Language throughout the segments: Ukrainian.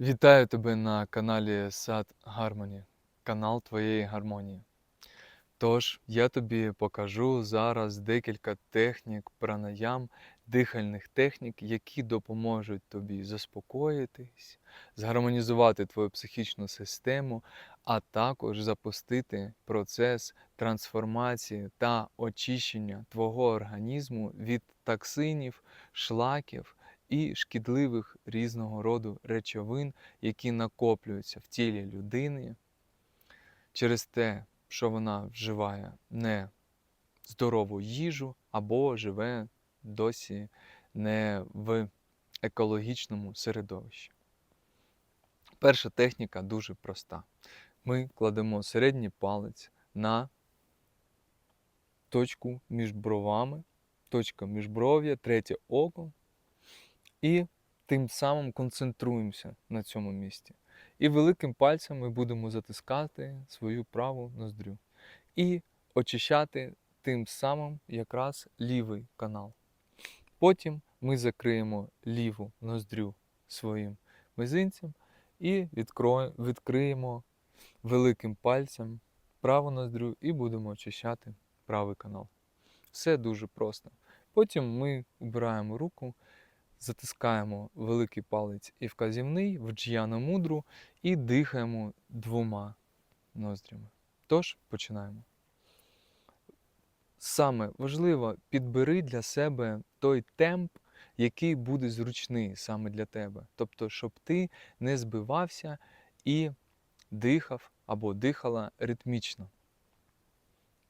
Вітаю тебе на каналі Сад Гармоні, канал твоєї гармонії. Тож, я тобі покажу зараз декілька технік пранаям, дихальних технік, які допоможуть тобі заспокоїтись, згармонізувати твою психічну систему, а також запустити процес трансформації та очищення твого організму від токсинів, шлаків і шкідливих різного роду речовин, які накоплюються в тілі людини через те, що вона вживає не здорову їжу або живе досі не в екологічному середовищі. Перша техніка дуже проста. Ми кладемо середній палець на точку між бровами, точка міжбров'я, третє око, і тим самим концентруємося на цьому місці. І великим пальцем ми будемо затискати свою праву ноздрю і очищати тим самим якраз лівий канал. Потім ми закриємо ліву ноздрю своїм мизинцем і відкриємо великим пальцем праву ноздрю і будемо очищати правий канал. Все дуже просто. Потім ми убираємо руку, затискаємо великий палець і вказівний в дж'яна мудру і дихаємо двома ноздрями. Тож починаємо. Саме важливо, підбери для себе той темп, який буде зручний саме для тебе. Тобто, щоб ти не збивався і дихав або дихала ритмічно.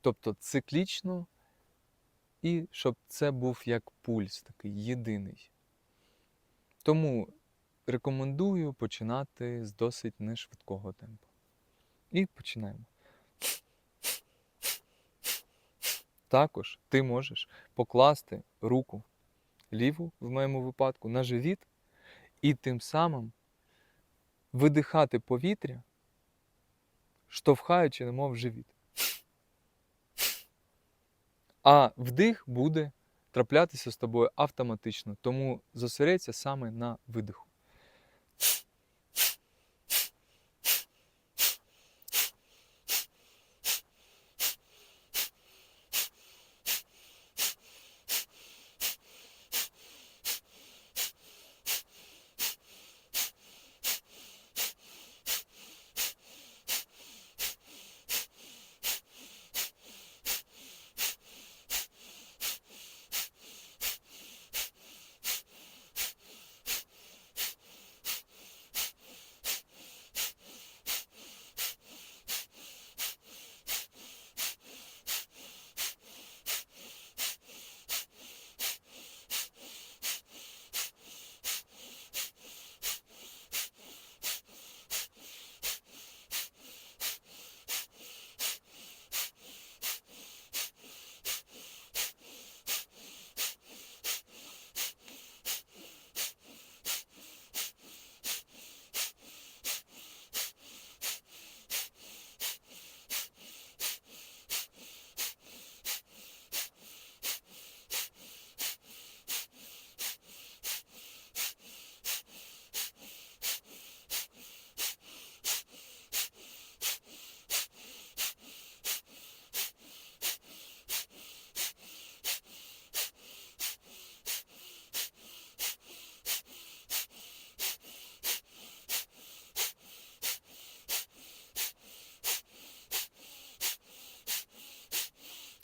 Тобто циклічно, і щоб це був як пульс такий єдиний. Тому рекомендую починати з досить нешвидкого темпу. І починаємо. Також ти можеш покласти руку ліву, в моєму випадку, на живіт, і тим самим видихати повітря, штовхаючи немов живіт. А вдих буде траплятися з тобою автоматично, тому зосередься саме на видиху.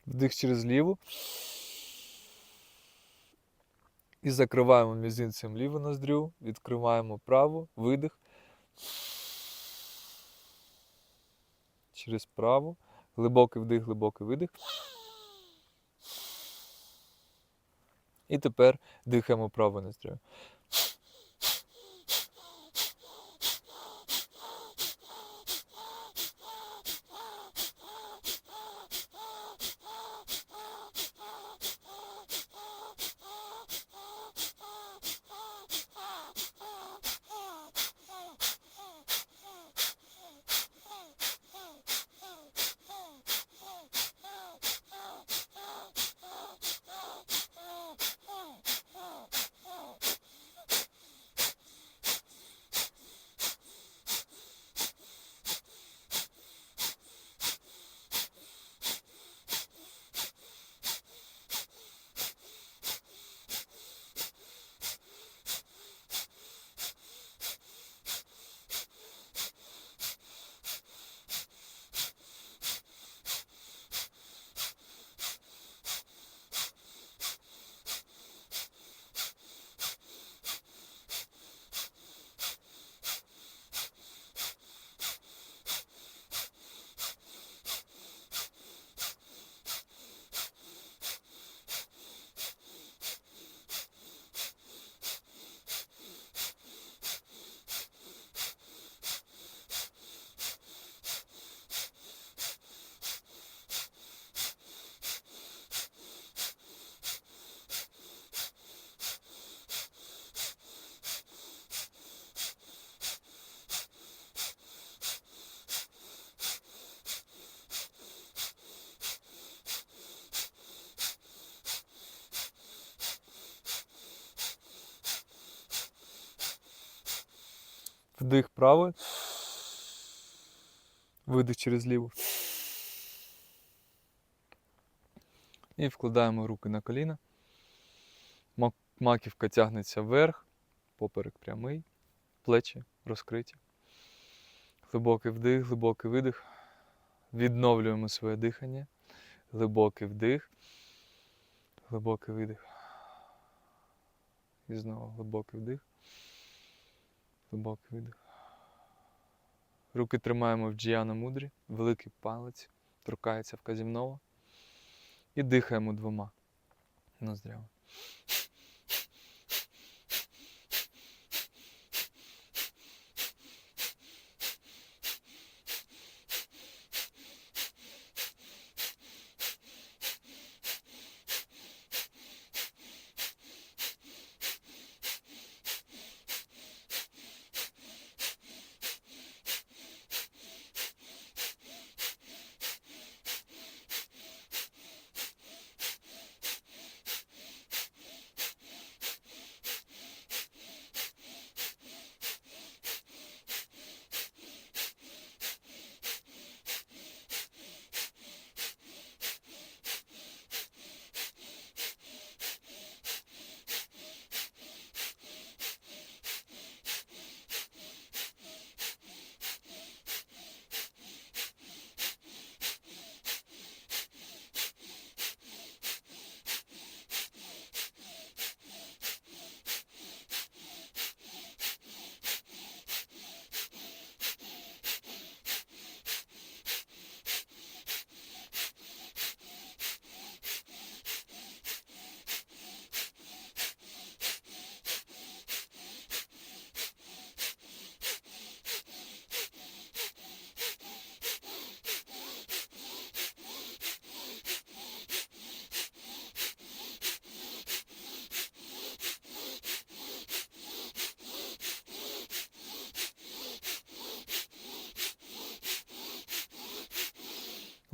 Вдих через ліву. І закриваємо мізинцем ліву ноздрю, відкриваємо праву, видих. Через праву. Глибокий вдих, глибокий видих. І тепер дихаємо правою ноздрю. Вдих правий. Видих через ліву. І вкладаємо руки на коліна. Маківка тягнеться вверх, поперек прямий, плечі розкриті. Глибокий вдих, глибокий видих. Відновлюємо своє дихання. Глибокий вдих, глибокий видих. І знову глибокий вдих, глибокий видих. Руки тримаємо в джіяна мудрі, великий палець торкається вказівного. І дихаємо двома ноздрями.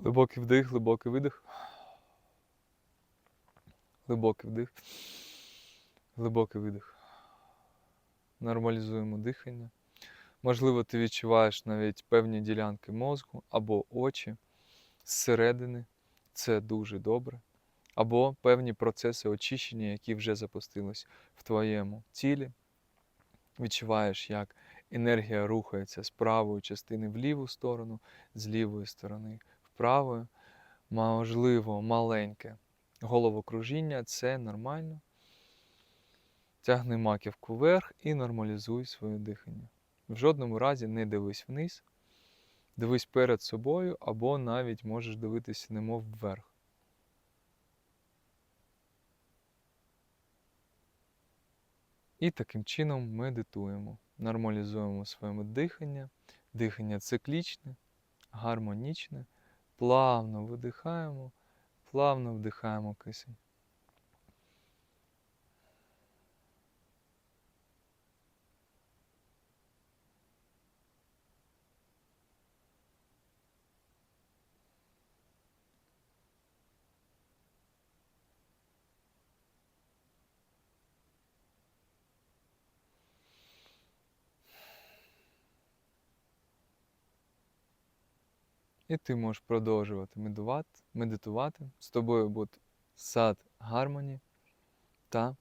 Глибокий вдих, глибокий видих. Глибокий вдих. Глибокий видих. Нормалізуємо дихання. Можливо, ти відчуваєш навіть певні ділянки мозку або очі зсередини. Це дуже добре. Або певні процеси очищення, які вже запустились в твоєму тілі. Відчуваєш, як енергія рухається з правої частини в ліву сторону, з лівої сторони вправо. Можливо, маленьке головокружіння це нормально. Тягни маківку вверх і нормалізуй своє дихання. В жодному разі не дивись вниз, дивись перед собою, або навіть можеш дивитися немов вверх. І таким чином медитуємо, нормалізуємо своє дихання, дихання циклічне, гармонічне, плавно видихаємо, плавно вдихаємо кисень. І ти можеш продовжувати медувати, медитувати. З тобою буде сад гармоні та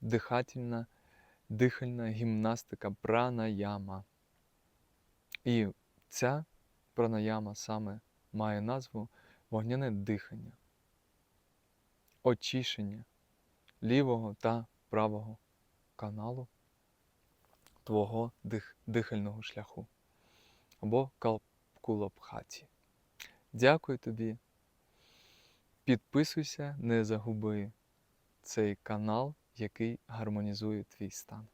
дихательна, дихальна гімнастика пранаяма. І ця пранаяма саме має назву вогняне дихання, очищення лівого та правого каналу твого дих, дихального шляху або калпкулапхаті. Дякую тобі. Підписуйся, не загуби цей канал, який гармонізує твій стан.